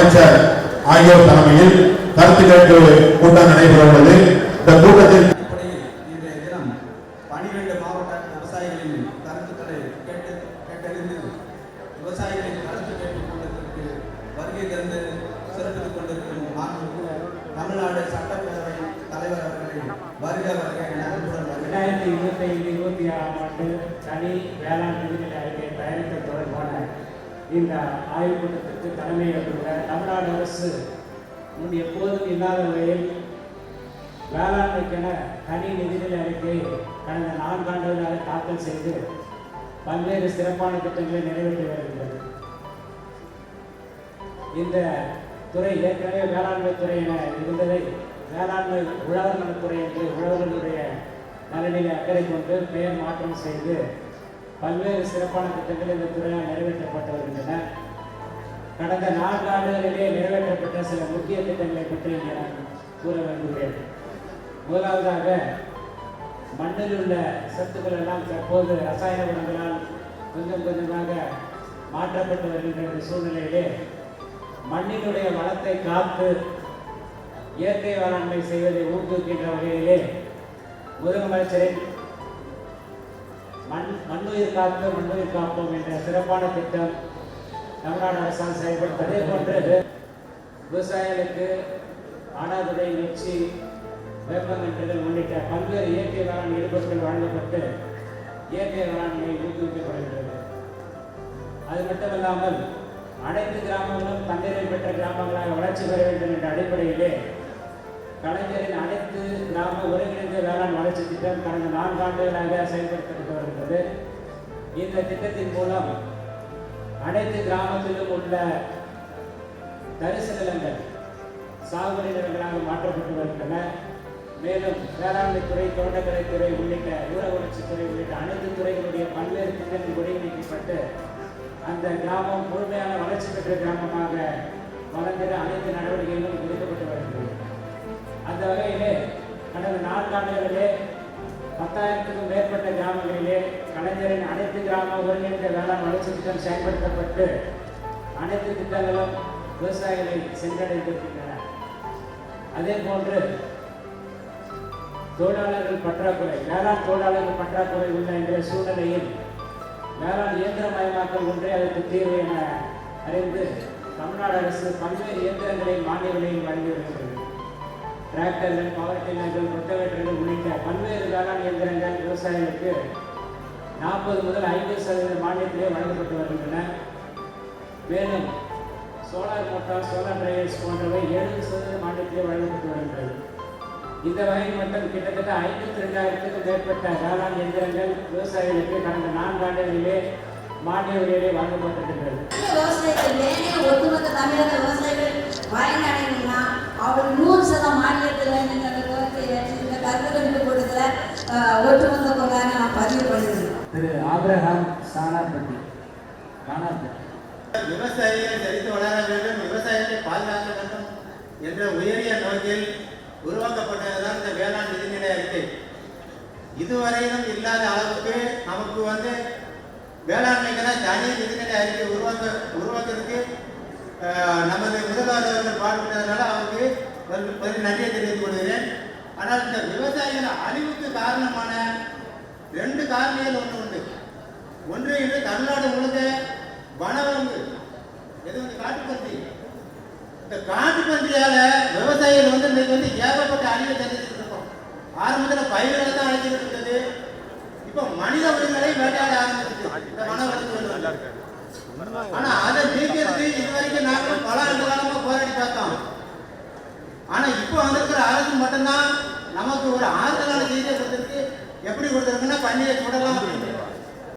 அமைச்சர் ஆகியோர் தலைமையில் கருத்து கேட்பு கூட்டம் நடைபெற உள்ளது இந்த கூட்டத்தில் அடிப்படையில் இன்றைய தினம் பனிரெண்டு மாவட்ட விவசாயிகளின் கருத்துக்களை கேட்டு கேட்டறிந்து விவசாயிகளின் கருத்து கேட்பு கூட்டத்திற்கு வருகை தந்து சிறப்பித்துக் கொண்டிருக்கும் மாண்புமிகு தமிழ்நாடு சட்டப்பேரவை தலைவர் அவர்களை வருக வருக என அன்புடன் வரவேற்கிறேன். ரெண்டாயிரத்தி இருபத்தி ஐந்து இருபத்தி ஆறாம் ஆண்டு தனி வேளாண் நிதிநிலை அறிக்கை தயாரித்தல் தொடர்பான இந்த ஆய்வுக் கூட்டத்திற்கு தலைமையேற்றுள்ள தமிழ்நாடு அரசு முன் எப்போதும் இல்லாத வகையில் வேளாண்மைக்கென தனி நிதிநிலை அறிக்கை கடந்த நான்காண்டுகளாக தாக்கல் செய்து பல்வேறு சிறப்பான திட்டங்களை நிறைவேற்றி வருகின்றது. இந்த துறை ஏற்கனவே வேளாண்மை துறை என இருந்ததை வேளாண்மை உழவர் நலத்துறை என்று உழவர்களுடைய நலனில் அக்கறை கொண்டு பெயர் மாற்றம் செய்து பல்வேறு சிறப்பான திட்டங்கள் இந்த துறையால் நிறைவேற்றப்பட்டு வருகின்றன கடந்த நான்கு ஆண்டுகளிலே நிறைவேற்றப்பட்ட சில முக்கிய திட்டங்களை பற்றி நான் கூற விரும்புகிறேன். முதலாவதாக மண்ணில் உள்ள சத்துக்கள் எல்லாம் தற்போது ரசாயன உரங்களால் கொஞ்சம் கொஞ்சமாக மாற்றப்பட்டு வருகின்ற சூழ்நிலையிலே மண்ணினுடைய வளத்தை காத்து இயற்கை வேளாண்மை செய்வதை ஊக்குவிக்கின்ற வகையிலே முதலமைச்சரின் மண் மண்ணுயிர் காத்து மண்ணுயிர் காப்போம் என்ற சிறப்பான திட்டம் தமிழ்நாடு அரசாங்கம் செயல்படும் அதே போன்று விவசாயிகளுக்கு ஆடாதுடை நெச்சி வேப்பங்கன்றுகள் உள்ளிட்ட பல்வேறு இயற்கை வேளாண் இடுபொருட்கள் வழங்கப்பட்டு இயற்கை வேளாண்மை ஊக்குவிக்கப்படுகிறது அது மட்டுமல்லாமல் அனைத்து கிராமங்களும் தண்ணீரை பெற்ற கிராமங்களாக வளர்ச்சி பெற வேண்டும் என்ற அடிப்படையிலே கலைஞரின் அனைத்து கிராம ஒருங்கிணைந்த வேளாண் வளர்ச்சி திட்டம் கடந்த நான்கு ஆண்டுகளாக செயல்படுத்தப்பட்டு வருகிறது. இந்த திட்டத்தின் மூலம் அனைத்து கிராமத்திலும் உள்ள தரிசு நிலங்கள் சாகுபடி நிலங்களாக மாற்றப்பட்டு வருகின்றன. மேலும் வேளாண்மை துறை தோட்டக்கலை துறை உள்ளிட்ட ஊர வளர்ச்சித்துறை உள்ளிட்ட அனைத்து துறைகளுடைய பல்வேறு திட்டங்கள் ஒருங்கிணைக்கப்பட்டு அந்த கிராமம் முழுமையான வளர்ச்சி பெற்ற கிராமமாக வளர்ந்திட அனைத்து நடவடிக்கைகளும் எடுக்கப்பட்டு வருகிறது. அந்த வகையிலே கடந்த நான்காண்டுகளிலே பத்தாயிரத்துக்கும் மேற்பட்ட கிராமங்களிலே கலைஞரின் அனைத்து கிராம ஒருங்கிணைந்த வேளாண் வளர்ச்சி திட்டம் செயல்படுத்தப்பட்டு அனைத்து திட்டங்களும் விவசாயிகளை சென்றடைந்திருக்கின்றன. அதே போன்று தொழிலாளர்கள் பற்றாக்குறை வேளாண் தொழிலாளர்கள் பற்றாக்குறை உள்ள என்ற சூழ்நிலையில் வேளாண் இயந்திரமயமாக்கல் ஒன்றே அதற்கு தீர்வு என அறிந்து தமிழ்நாடு அரசு பல்வேறு இயந்திரங்களை மானிய விலையில் வழங்கி டிராக்டர்கள் பவர் டில்லர்கள் ரொட்டவேட்டர்கள் உள்ளிட்ட பல்வேறு வேளாண் இயந்திரங்கள் விவசாயிகளுக்கு நாற்பது முதல் ஐம்பது சதவீத மானியத்திலே வழங்கப்பட்டு வருகின்றன. மேலும் சோலார் மோட்டார் சோலார் டிரைவர்ஸ் போன்றவை எழுபது சதவீத மானியத்திலே வழங்கப்பட்டு வருகின்றது. இந்த வகையில் மட்டும் கிட்டத்தட்ட ஐம்பத்தி ரெண்டாயிரத்துக்கும் மேற்பட்ட வேளாண் இயந்திரங்கள் விவசாயிகளுக்கு கடந்த நான்கு ஆண்டுகளிலே மானிய விலையிலே வழங்கப்பட்டிருக்கின்றது. திரு ஆபிரகாம் சானாப்பட்டி கானாப்பட்டி விவசாயிகள் செழித்து வளர வேண்டும் விவசாயத்தை பாதுகாக்க வேண்டும் என்ற உயரிய நோக்கில் உருவாக்கப்பட்டதுதான் இந்த வேளாண் நிதிநிலை அறிக்கை. இதுவரையிலும் இல்லாத அளவுக்கு நமக்கு வந்து வேளாண்மைக்கான தனி நிதிநிலை அறிக்கை உருவாக்க உருவாக்குறதுக்கு நமது முதல்வர் அவர்கள் பாடுபட்டதுனால அவருக்கு ஒரு- ஒரு நன்றியை தெரிவித்துக் கொள்கிறேன். ஆனால் இந்த விவசாயிகள் அழிவுக்கு காரணமான ரெண்டு காரணிகள் ஒன்று உண்டு. ஒன்று இன்று தமிழ்நாடு முழுக்க வனவரம்பு எது வந்து காட்டுப்பன்றி இந்த காட்டுப்பன்றியால விவசாயிகள் வந்து இன்னைக்கு வந்து ஏகப்பட்ட அழிவை சந்திச்சுட்டு இருக்கோம். ஆரம்பத்தில் பயிர்களை தான் அழிச்சிட்டு இருந்தது. இப்போ மனித உரிமைகளை வேட்டையாட ஆரம்பிச்சிருக்கு. இந்த வனவரம்பு ஆனா அதை நீக்கிறதுக்கு இதுவரைக்கும் நாங்களும் பல ஆண்டு காலமா போராடி பார்த்தோம். ஆனா இப்போ வந்திருக்கிற அரசு மட்டும்தான் நமக்கு ஒரு ஆறுதலான செய்தியை கொடுத்திருக்கு. எப்படி கொடுத்துருக்குன்னா பன்னியை சுடலாம். அப்படின்னு